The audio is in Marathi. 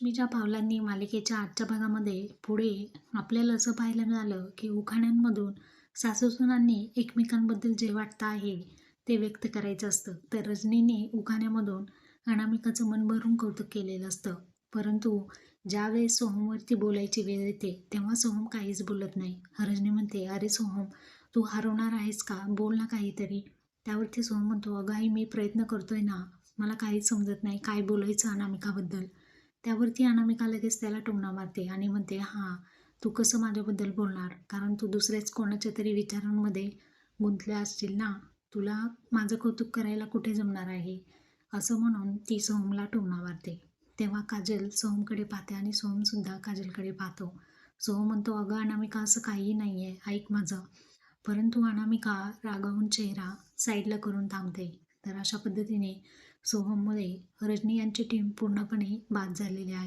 लक्ष्मीच्या पावलांनी मालिकेच्या आजच्या भागामध्ये पुढे आपल्याला असं पाहायला मिळालं की उखाण्यांमधून सासूसुनांनी एकमेकांबद्दल जे वाटतं आहे ते व्यक्त करायचं असतं. तर रजनीने उखाण्यामधून अनामिकाचं मन भरून कौतुक केलेलं असतं. परंतु ज्यावेळेस सोहमवरती बोलायची वेळ येते तेव्हा सोहम काहीच बोलत नाही. रजनी म्हणते अरे सोहम तू हरवणार आहेस का? बोल ना काहीतरी. त्यावरती सोहम म्हणतो अगं मी प्रयत्न करतोय ना. मला काहीच समजत नाही. काय बोलायचं अनामिकाबद्दल? त्यावरती अनामिका लगेच त्याला टोमणा मारते आणि म्हणते हां तू कसं माझ्याबद्दल बोलणार? कारण तू दुसऱ्याच कोणाच्या तरी विचारांमध्ये गुंतल्या असतील ना? तुला माझं कौतुक करायला कुठे जमणार आहे? असं म्हणून ती सोहमला टोमणा मारते. तेव्हा काजल सोहमकडे पाहते आणि सोहमसुद्धा काजलकडे पाहतो. सोहम म्हणतो अगं अनामिका असं काहीही नाही आहे ऐक माझं. परंतु अनामिका रागावून चेहरा साईडला करून थांबते. तर अशा पद्धतीने सोहममुळे रजनी यांची टीम पूर्णपणे बाद झालेली आहे.